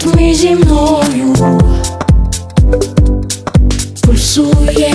ритмі зі мною. Пульсує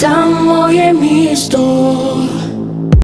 там моє місто.